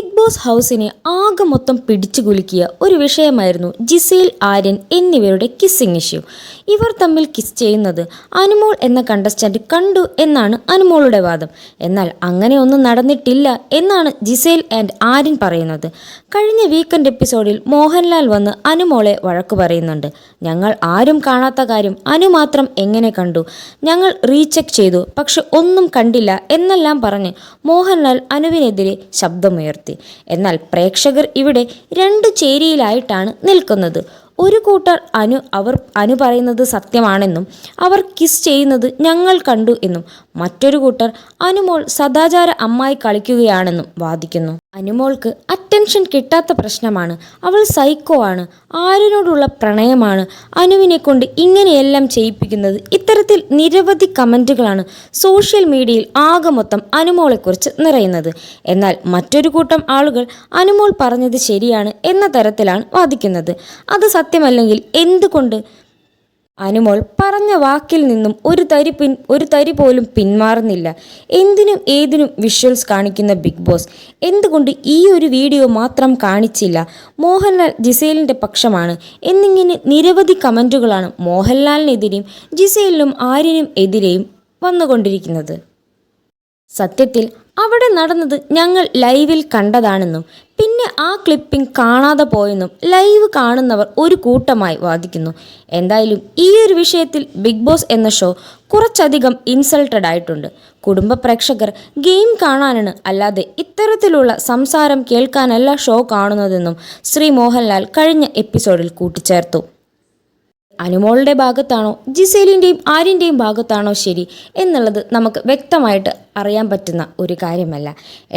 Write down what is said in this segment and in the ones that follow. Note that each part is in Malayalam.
ബിഗ് ബോസ് ഹൗസിനെ ആകെ മൊത്തം പിടിച്ചു കുലുക്കിയ ഒരു വിഷയമായിരുന്നു ജിസേൽ ആര്യൻ എന്നിവരുടെ കിസ്സിംഗ് ഇഷ്യൂ ഇവർ തമ്മിൽ കിസ് ചെയ്യുന്നത് അനുമോൾ എന്ന കണ്ടസ്റ്റന്റ് കണ്ടു എന്നാണ് അനുമോളുടെ വാദം. എന്നാൽ അങ്ങനെ ഒന്നും നടന്നിട്ടില്ല എന്നാണ് ജിസേൽ ആൻഡ് ആര്യൻ പറയുന്നത്. കഴിഞ്ഞ വീക്കെൻഡ് എപ്പിസോഡിൽ മോഹൻലാൽ വന്ന് അനുമോളെ വഴക്കു പറയുന്നുണ്ട്. ഞങ്ങൾ ആരും കാണാത്ത കാര്യം അനു മാത്രം എങ്ങനെ കണ്ടു? ഞങ്ങൾ റീചെക്ക് ചെയ്തു പക്ഷെ ഒന്നും കണ്ടില്ല എന്നെല്ലാം പറഞ്ഞ് മോഹൻലാൽ അനുവിനെതിരെ ശബ്ദമുയർത്തി. എന്നാൽ പ്രേക്ഷകർ ഇവിടെ രണ്ട് ചേരിയിലായിട്ടാണ് നിൽക്കുന്നത്. ഒരു കൂട്ടർ അനു അവർ അനു പറയുന്നത് സത്യമാണെന്നും അവർ കിസ് ചെയ്യുന്നത് ഞങ്ങൾ കണ്ടു എന്നും മറ്റൊരു കൂട്ടർ അനുമോൾ സദാചാര അമ്മായി കളിക്കുകയാണെന്നും വാദിക്കുന്നു. അനുമോൾക്ക് അറ്റൻഷൻ കിട്ടാത്ത പ്രശ്നമാണ്. അവൾ സൈക്കോ ആണ്. ആരിനോടുള്ള പ്രണയമാണ്. അനുവിനെ കൊണ്ട് ഇങ്ങനെയെല്ലാം ചെയ്യിപ്പിക്കുന്നത് ഇത്തരത്തിൽ നിരവധി കമന്റുകളാണ് സോഷ്യൽ മീഡിയയിൽ ആകെ മൊത്തം അനുമോളെക്കുറിച്ച് നിറയുന്നത്. എന്നാൽ മറ്റൊരു കൂട്ടം ആളുകൾ അനുമോൾ പറഞ്ഞത് ശരിയാണ് എന്ന തരത്തിലാണ് വാദിക്കുന്നത്. അത് സത്യമല്ലെങ്കിൽ എന്തുകൊണ്ട് അനുമോൾ പറഞ്ഞ വാക്കിൽ നിന്നും ഒരു തരി പിൻ ഒരു തരി പോലും പിന്മാറുന്നില്ല. എന്തിനും ഏതിനും വിഷ്വൽസ് കാണിക്കുന്ന ബിഗ് ബോസ്. എന്തുകൊണ്ട് ഈ ഒരു വീഡിയോ മാത്രം കാണിച്ചില്ല? മോഹൻലാൽ ജിസേലിന്റെ പക്ഷമാണ്. എന്നിങ്ങനെ നിരവധി കമന്റുകളാണ് മോഹൻലാലിനെതിരെയും ജിസേലിനും ആര്യനും എതിരെയും വന്നുകൊണ്ടിരിക്കുന്നത്. സത്യത്തിൽ അവിടെ നടന്നത് ഞങ്ങൾ ലൈവിൽ കണ്ടതാണെന്നും പിന്നെ ആ ക്ലിപ്പിംഗ് കാണാതെ പോയെന്നും ലൈവ് കാണുന്നവർ ഒരു കൂട്ടമായി വാദിക്കുന്നു. എന്തായാലും ഈ ഒരു വിഷയത്തിൽ ബിഗ് ബോസ് എന്ന ഷോ കുറച്ചധികം ഇൻസൾട്ടഡ് ആയിട്ടുണ്ട്. കുടുംബ പ്രേക്ഷകർ ഗെയിം കാണാനാണ് അല്ലാതെ ഇത്തരത്തിലുള്ള സംസാരം കേൾക്കാനല്ല ഷോ കാണുന്നതെന്നും ശ്രീ മോഹൻലാൽ കഴിഞ്ഞ എപ്പിസോഡിൽ കൂട്ടിച്ചേർത്തു. അനുമോളുടെ ഭാഗത്താണോ ജിസേലിന്റെയും ആര്യന്റെയും ഭാഗത്താണോ ശരി എന്നുള്ളത് നമുക്ക് വ്യക്തമായിട്ട് അറിയാൻ പറ്റുന്ന ഒരു കാര്യമല്ല.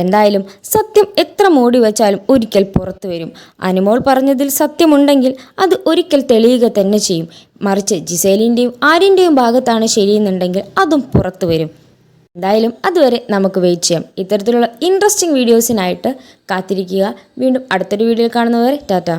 എന്തായാലും സത്യം എത്ര മൂടി വെച്ചാലും ഒരിക്കൽ പുറത്തു വരും. അനുമോൾ പറഞ്ഞതിൽ സത്യമുണ്ടെങ്കിൽ അത് ഒരിക്കൽ തെളിയുക തന്നെ ചെയ്യും. മറിച്ച് ജിസേലിന്റെയും ആര്യന്റെയും ഭാഗത്താണ് ശരിയെന്നുണ്ടെങ്കിൽ അതും പുറത്തു വരും. എന്തായാലും അതുവരെ നമുക്ക് വെയിറ്റ് ചെയ്യാം. ഇത്തരത്തിലുള്ള ഇൻട്രസ്റ്റിംഗ് വീഡിയോസിനായിട്ട് കാത്തിരിക്കുക. വീണ്ടും അടുത്തൊരു വീഡിയോയിൽ കാണുന്നവരെ ടാറ്റ.